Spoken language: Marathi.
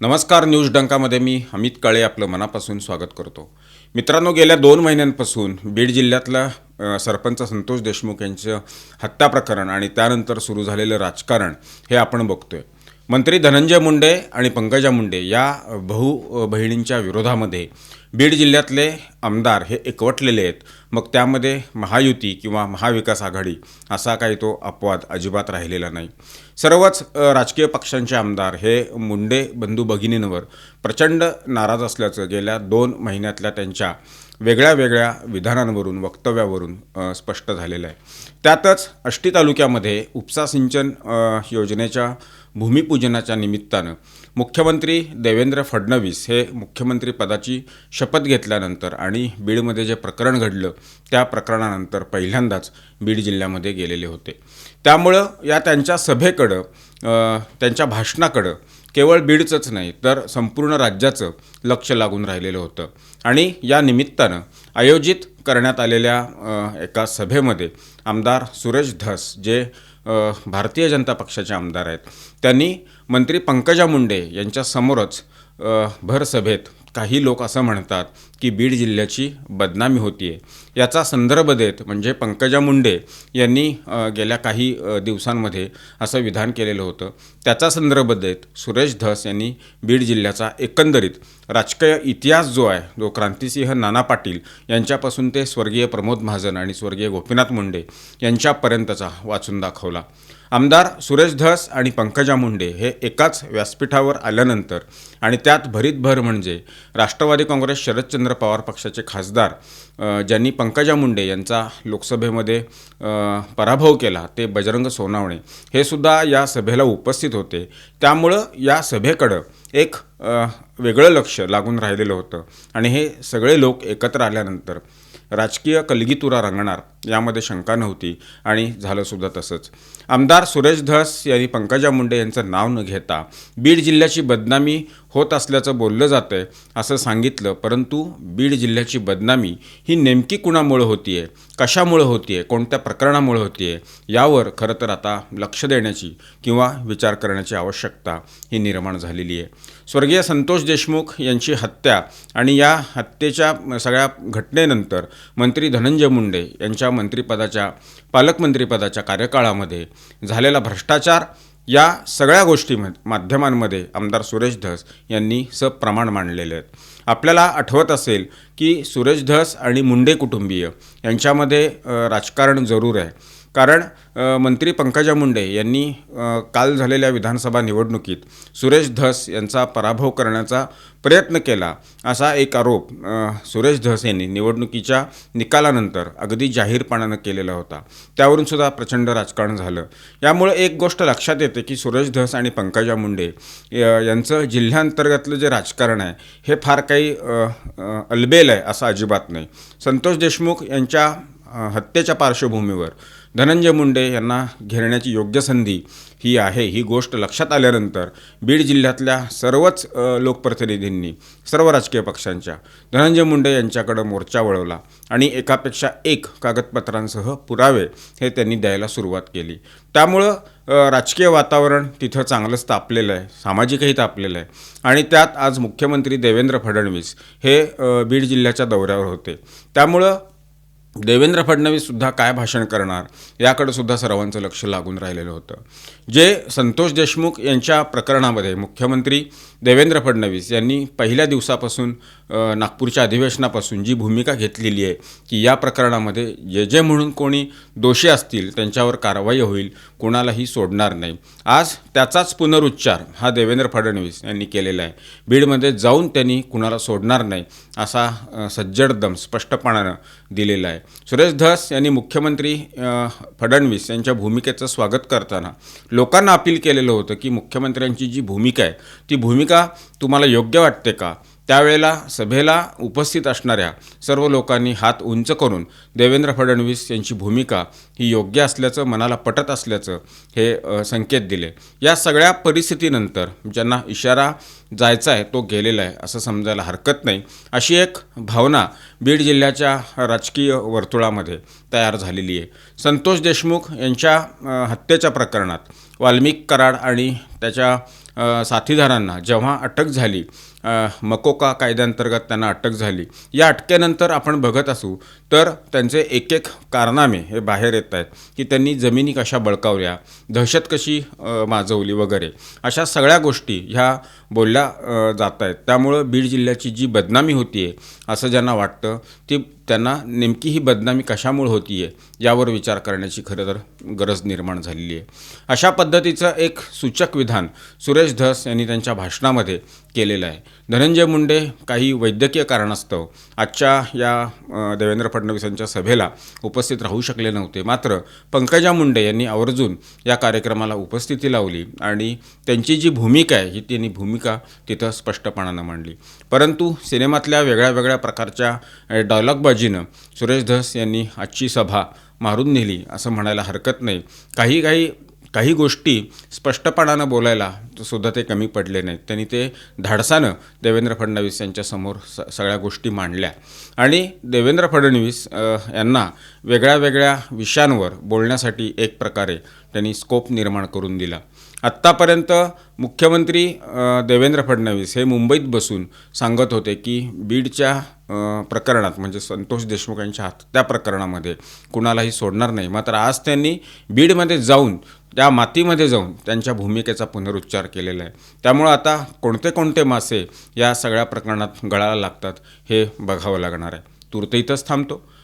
नमस्कार न्यूज डंकामध्ये मी अमित काळे आपलं मनापासून स्वागत करतो. मित्रांनो गेल्या दोन महिन्यांपासून बीड जिल्ह्यातला सरपंच संतोष देशमुख यांचं हत्या प्रकरण आणि त्यानंतर सुरू झालेलं राजकारण हे आपण बघतोय. मंत्री धनंजय मुंडे आणि पंकजा मुंडे या भाऊ बहिणींच्या विरोधामध्ये बीड जिल्ह्यातले आमदार हे एकवटलेले आहेत. मग त्यामध्ये महायुती किंवा महाविकास आघाडी असा काही तो अपवाद अजिबात राहिलेला नाही. सर्वच राजकीय पक्षांचे आमदार हे मुंडे बंधू भगिनींवर प्रचंड नाराज असल्याचं गेल्या दोन महिन्यातल्या त्यांच्या वेगळ्या वेगळ्या विधानांवरून वक्तव्यावरून स्पष्ट झालेलं आहे. त्यातच आष्टी तालुक्यामध्ये उपसा सिंचन योजनेच्या भूमिपूजनाच्या निमित्तानं मुख्यमंत्री देवेंद्र फडणवीस हे मुख्यमंत्रीपदाची शपथ घेतल्यानंतर आणि बीडमध्ये जे प्रकरण घडलं त्या प्रकरणानंतर पहिल्यांदाच बीड जिल्ह्यामध्ये गेलेले होते. त्यामुळं या त्यांच्या सभेकडं त्यांच्या भाषणाकडं केवळ बीडचंच नाही तर संपूर्ण राज्याचं लक्ष लागून राहिलेलं होतं. आणि या निमित्तानं आयोजित करण्यात आलेल्या एका सभेमध्ये आमदार सुरेश धस जे भारतीय जनता पक्षाचे आमदार आहेत त्यांनी मंत्री पंकजा मुंडे यांच्यासमोरच भरसभेत भर सभेत काही लोक असं म्हणतात की बीड जिल्ह्याची बदनामी होती आहे याचा संदर्भ देत म्हणजे पंकजा मुंडे यांनी गेल्या काही दिवसांमध्ये असं विधान केलेलं होतं. त्याचा संदर्भ देत सुरेश धस यांनी बीड जिल्ह्याचा एकंदरीत राजकीय इतिहास जो आहे जो क्रांतिसिंह नाना पाटील यांच्यापासून ते स्वर्गीय प्रमोद महाजन आणि स्वर्गीय गोपीनाथ मुंडे यांच्यापर्यंतचा वाचून दाखवला. आमदार सुरेश धस आणि पंकजा मुंडे हे एकाच व्यासपीठावर आल्यानंतर आणि त्यात भरीत भर म्हणजे राष्ट्रवादी काँग्रेस शरदचंद्र पवार पक्षाचे खासदार ज्यांनी पंकजा मुंडे यांचा लोकसभेमध्ये पराभव केला ते बजरंग सोनावणे हे सुद्धा या सभेला उपस्थित होते. त्यामुळं या सभेकडं एक वेगळं लक्ष लागून राहिलेलं होतं. आणि हे सगळे लोक एकत्र आल्यानंतर राजकीय कलगीतुरा रंगणार यामध्ये शंका नव्हती आणि झालंसुद्धा तसंच. आमदार सुरेश धस यांनी पंकजा मुंडे यांचं नाव न घेता बीड जिल्ह्याची बदनामी होत असल्याचं बोललं जातं आहे असं सांगितलं. परंतु बीड जिल्ह्याची बदनामी ही नेमकी कुणामुळं होती आहे कशामुळं होती आहे कोणत्या प्रकरणामुळं होती आहे यावर खरं तर आता लक्ष देण्याची किंवा विचार करण्याची आवश्यकता ही निर्माण झालेली आहे. स्वर्गीय संतोष देशमुख यांची हत्या आणि या हत्येच्या सगळ्या घटनेनंतर मंत्री धनंजय मुंडे यांच्या मंत्रिपदाच्या पालकमंत्रीपदाच्या कार्यकाळामध्ये झालेला भ्रष्टाचार या सगळ्या गोष्टी माध्यमांमध्ये आमदार सुरेश धस यांनी सप्रमाण मांडलेले आहेत. आपल्याला आठवत असेल की सुरेश धस आणि मुंडे कुटुंबीय यांच्यामध्ये राजकारण जरूर आहे. कारण मंत्री पंकजा मुंडे यांनी काल झालेल्या विधानसभा निवडणुकीत सुरेश धस यांचा पराभव करण्याचा प्रयत्न केला असा एक आरोप सुरेश धस यांनी निवडणुकीच्या निकालानंतर अगदी जाहीरपणानं केलेला होता. त्यावरून सुद्धा प्रचंड राजकारण झालं. यामुळे एक गोष्ट लक्षात येते की सुरेश धस आणि पंकजा मुंडे यांचं जिल्ह्यांतर्गतलं जे राजकारण आहे हे फार काही अलबेल आहे असं अजिबात नाही. संतोष देशमुख यांच्या हत्येच्या पार्श्वभूमीवर धनंजय मुंडे यांना घेरण्याची योग्य संधी ही आहे ही गोष्ट लक्षात आल्यानंतर बीड जिल्ह्यातल्या सर्वच लोकप्रतिनिधींनी सर्व राजकीय पक्षांच्या धनंजय मुंडे यांच्याकडं मोर्चा वळवला आणि एकापेक्षा एक कागदपत्रांसह पुरावे हे त्यांनी द्यायला सुरुवात केली. त्यामुळं राजकीय वातावरण तिथं चांगलंच तापलेलं आहे सामाजिकही तापलेलं आहे आणि त्यात आज मुख्यमंत्री देवेंद्र फडणवीस हे बीड जिल्ह्याच्या दौऱ्यावर होते. त्यामुळं देवेंद्र फडणवीससुद्धा काय भाषण करणार याकडे सुद्धा सर्वांचं लक्ष लागून राहिलेलं होतं. जे संतोष देशमुख यांच्या प्रकरणामध्ये मुख्यमंत्री देवेंद्र फडणवीस यांनी पहिल्या दिवसापासून नागपूरच्या अधिवेशनापासून जी भूमिका घेतलेली आहे की या प्रकरणामध्ये जे जे म्हणून कोणी दोषी असतील त्यांच्यावर कारवाई होईल कोणालाही सोडणार नाही. आज त्याचाच पुनरुच्चार हा देवेंद्र फडणवीस यांनी केलेला आहे. बीडमध्ये जाऊन त्यांनी कुणाला सोडणार नाही असा सज्जडदम स्पष्टपणानं दिलेला आहे. सुरेश धस यांनी मुख्यमंत्री फडणवीस यांच्या भूमिकेचं स्वागत करताना लोकांना अपील केलेलं होतं की मुख्यमंत्र्यांची जी भूमिका आहे ती भूमिका तुम्हाला योग्य वाटते का? त्यावेळेला सभेला उपस्थित असणाऱ्या सर्व लोकांनी हात उंच करून देवेंद्र फडणवीस यांची भूमिका ही योग्य असल्याचं मनाला पटत असल्याचं हे संकेत दिले. या सगळ्या परिस्थितीनंतर ज्यांना इशारा जायचा आहे तो गेलेला आहे असं समजायला हरकत नाही. अशी एक भावना बीड जिल्ह्याच्या राजकीय वर्तुळामध्ये तयार झालेली आहे. संतोष देशमुख यांच्या हत्येच्या प्रकरणात वाल्मिक कराड आणि त्याच्या साथीदारांना जेव्हा अटक झाली मकोका कायद्याअंतर्गत त्यांना अटक झाली. या अटकेनंतर आपण बघत असू तर त्यांचे एक एक कारनामे हे बाहेर येत आहेत की त्यांनी जमिनी कशा बळकावल्या दहशत कशी माजवली वगैरे. अशा सगळ्या गोष्टी ह्या बोलल्या जात आहेत. त्यामुळं बीड जिल्ह्याची जी बदनामी होती आहे असं ज्यांना वाटतं ती त्यांना नेमकी ही बदनामी कशामुळे होती आहे यावर विचार करण्याची खरं तर गरज निर्माण झालेली आहे अशा पद्धतीचं एक सूचक विधान सुरेश धस यांनी त्यांच्या भाषणामध्ये केलेलं आहे. धनंजय मुंडे काही वैद्यकीय कारणास्तव आजच्या या देवेंद्र फडणवीस यांच्या सभेला उपस्थित राहू शकले नव्हते. मात्र पंकजा मुंडे यांनी आवर्जून या कार्यक्रमाला उपस्थिती लावली आणि त्यांची जी भूमिका आहे ही त्यांनी भूमिका तिथं स्पष्टपणानं मांडली. परंतु सिनेमातल्या वेगळ्या वेगळ्या प्रकारच्या डायलॉगबाजीनं सुरेश धस यांनी आजची सभा मारून नेली असं म्हणायला हरकत नाही. काही काही काही गोष्टी स्पष्टपणानं बोलायला सुद्धा ते कमी पडले नाहीत. त्यांनी ते धाडसानं देवेंद्र फडणवीस यांच्यासमोर स सगळ्या गोष्टी मांडल्या. आणि देवेंद्र फडणवीस यांना वेगळ्या वेगळ्या विषयांवर बोलण्यासाठी एक प्रकारे त्यांनी स्कोप निर्माण करून दिला. आत्तापर्यंत मुख्यमंत्री देवेंद्र फडणवीस हे मुंबईत बसून सांगत होते की बीडच्या प्रकरणात म्हणजे संतोष देशमुख यांच्या हत्या प्रकरणामध्ये कुणालाही सोडणार नाही. मात्र आज त्यांनी बीडमध्ये जाऊन त्या मातीमध्ये जाऊन त्यांच्या भूमिकेचा पुनरुच्चार केलेला आहे. त्यामुळं आता कोणते कोणते मासे या सगळ्या प्रकरणात गळायला लागतात हे बघावं लागणार आहे. तूर्त इथंच थांबतो.